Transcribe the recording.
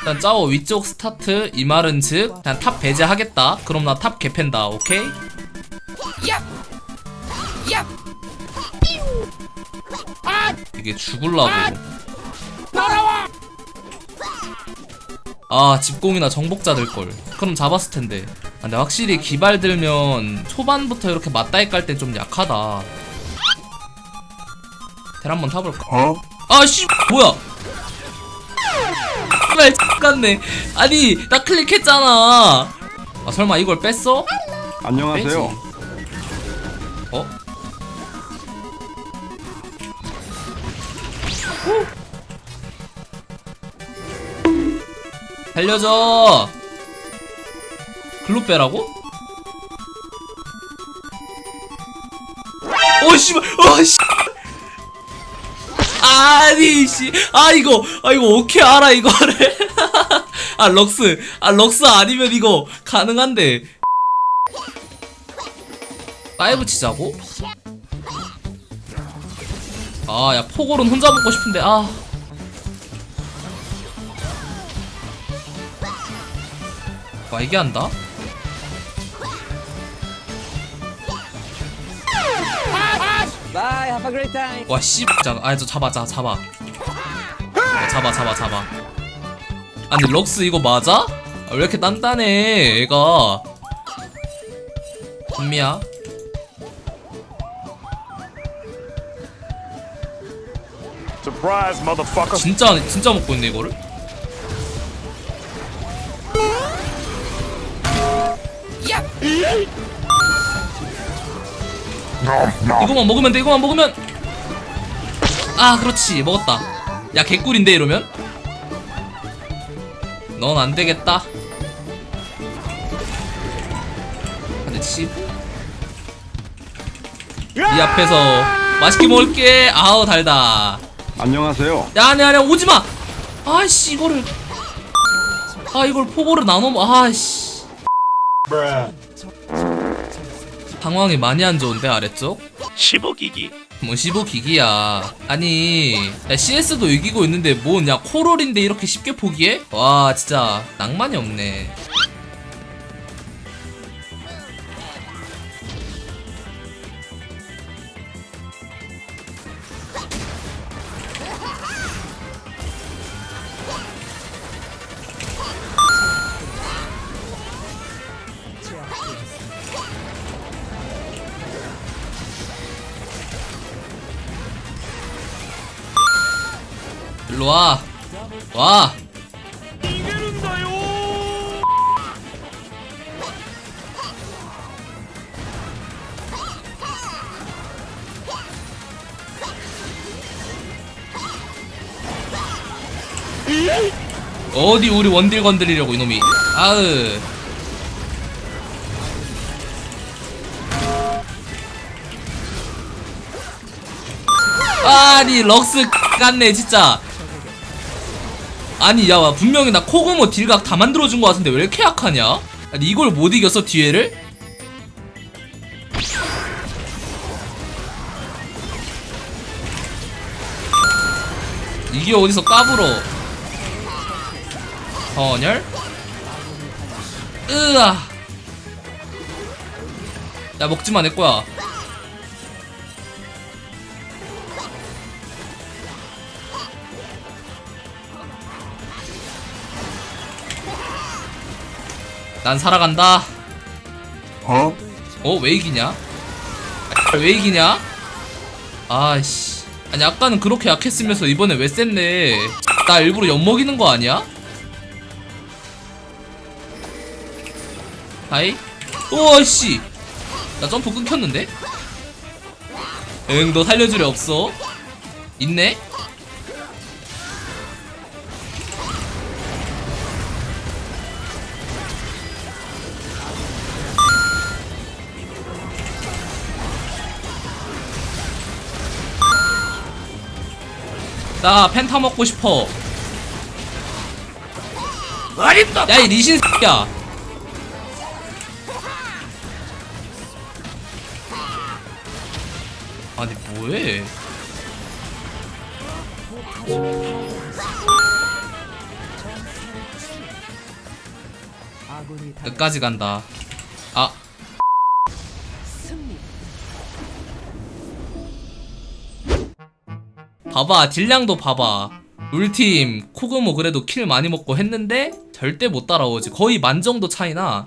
일단 짜오 위쪽 스타트 이 말은 즉 그냥 탑 배제하겠다. 그럼 나 탑 개팬다 오케이? 이게 죽을라고. 아 집공이나 정복자 될걸. 그럼 잡았을 텐데. 아, 근데 확실히 기발 들면 초반부터 이렇게 맞다이 깔땐좀 약하다. 텔 한번 타볼까? 아씨 뭐야 정말 같네 아니 나 클릭했잖아 아 설마 이걸 뺐어? 안녕하세요. 어? 살려줘 글로 빼라고? 오 씨발 어 씨. 아니 씨아 이거 아 이거 오케이 알아 이거를? 아 럭스. 아 럭스 아니면 이거 가능한데. 파이브 치자고? 아 야 포골은 혼자 먹고 싶은데 아. 와, 이게 한다? Bye, have a great time. 와, 씨, 자, 아, 저 잡아, 자, 잡아. 어, 잡아, 잡아, 잡아. 아니, 럭스 이거 맞아? 아, 왜 이렇게 단단해, 얘가. Surprise, motherfucker. 진짜, 진짜 먹고 있네, 이거를? 이거만 먹으면 돼, 이거만 먹으면! 아, 그렇지, 먹었다. 야, 개꿀인데, 이러면? 넌 안 되겠다. 근데 칩? 이 앞에서 맛있게 먹을게. 아우, 달다. 안녕하세요. 야, 아니, 아니, 오지 마! 아이씨, 이거를. 아, 이걸 포고를 나눠, 먹- 아이씨. 상황이 많이 안 좋은데, 아래쪽? 15기기. 뭐 15기기야 아니 야, CS도 이기고 있는데 뭐냐 코롤인데 이렇게 쉽게 포기해? 와 진짜 낭만이 없네 일로 와. 와. 어디 우리 원딜 건드리려고 이놈이. 아으. 아니 럭스 같네 진짜. 아니 야 와, 분명히 나 코그모 딜각 다 만들어준 거 같은데 왜 이렇게 약하냐? 아니 이걸 못 이겼어 뒤에를? 이게 어디서 까불어 헌혈? 으아 야 먹지마 내거야 난 살아간다 어? 어? 왜 이기냐? 아, 왜 이기냐? 아씨 아니 아까는 그렇게 약했으면서 이번에 왜 셌네 나 일부러 엿먹이는 거 아니야? 하이? 오씨 나 점프 끊겼는데? 응 너 살려줄 애 없어 있네? 나 펜타 먹고 싶어. 어림도 야이 리신 야. 아니 뭐해? 끝까지 간다. 아. 봐봐 딜량도 봐봐. 울팀 코그모 그래도 킬 많이 먹고 했는데 절대 못 따라오지. 거의 만 정도 차이나